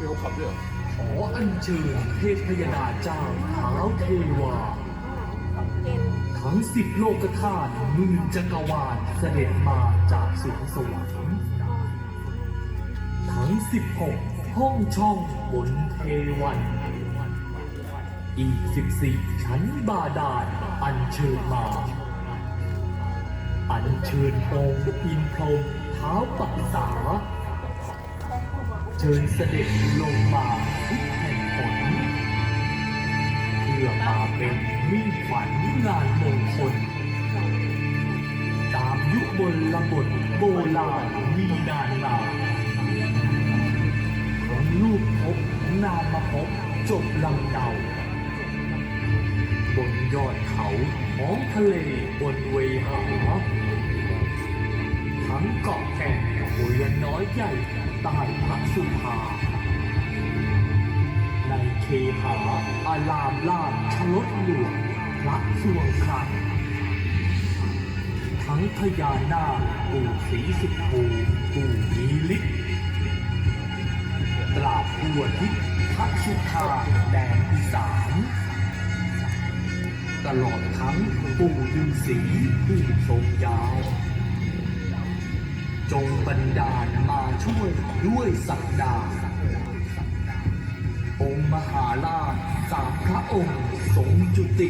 มีเขาขับด้วยเหรอขออัญเชิญเทพยดาเจ้าเท้าวเทวา ทั้งสิบโลกธาตุหมื่นจักรวาลเสด็จมาจากสวงสวรรค์ทั้งสิบหกห้องช่องบนเทวัน อีกสิบสี่ชั้นบาดาลอัญเชิญมา อัญเชิญองค์อินพรหมเท้าปักษา เชิญเสด็จลงมาทุกแห่งผลเพื่อมาเป็นมิ่งขวัญงานมงคล ตามยุคบนละบทโบราณมีนานมาของลูกพบนามมาพบจบลำเดาบนยอดเขาท้องทะเลบนเวหาทั้งเกาะแก่ง หัวน้อยใหญ่ใต้พระสุภาในเคหาอารามลาดชลดหลวงพระสวงคันทั้งพญานาคปู่ศรีสุโธปู่มีฤทธิ์ตราบทั่วทิศพระสุธาแดนอีสานตลอดทั้งปู่ฤาษีผู้ทรงยาว จงบันดาลมาช่วยด้วยสักดา องค์มหาราชสามพระองค์ทรงจุติ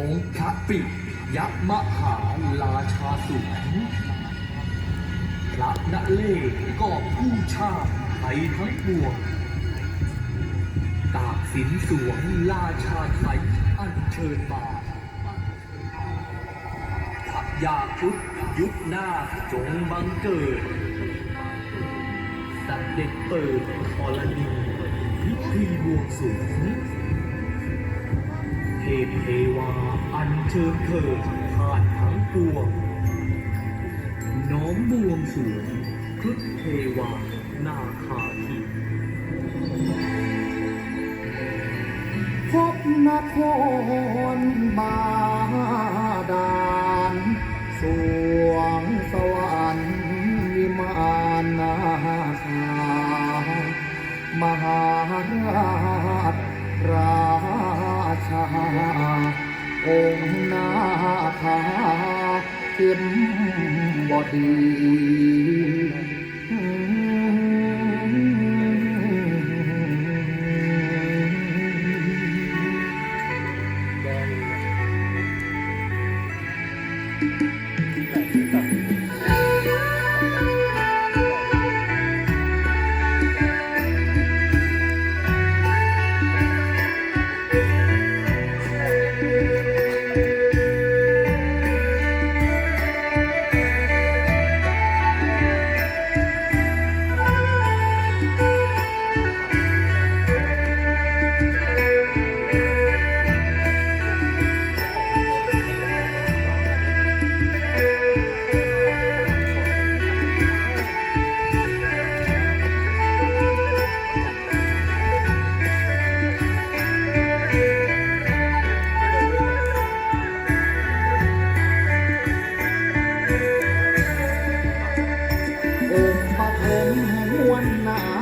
องค์พระปิยมหาราชาสูงพระนเรศก็ผู้ชาติไทยทั้งปวงตากสินสวงราชาไทยอันเชิญมา พระยาครุฑยุคหน้าจงบังเกิดสัเด็จเปิดธรณีพิธีบวงสรวงเทพเทวาอันเชิญเถิดผ่านทั้งปวง น้อมบวงสรวงครุฑเทวานาคาทีพบนครบาดาล สวงสวรรค์วิมานนาคามหาราชราชาองค์นาคาทิมบดี องค์ปฐมแห่งวันนา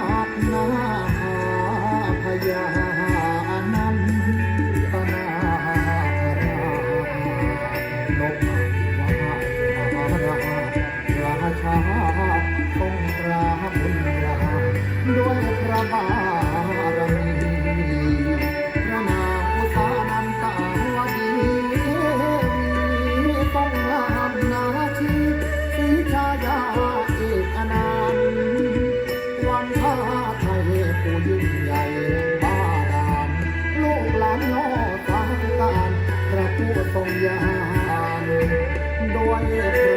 ยานด้วย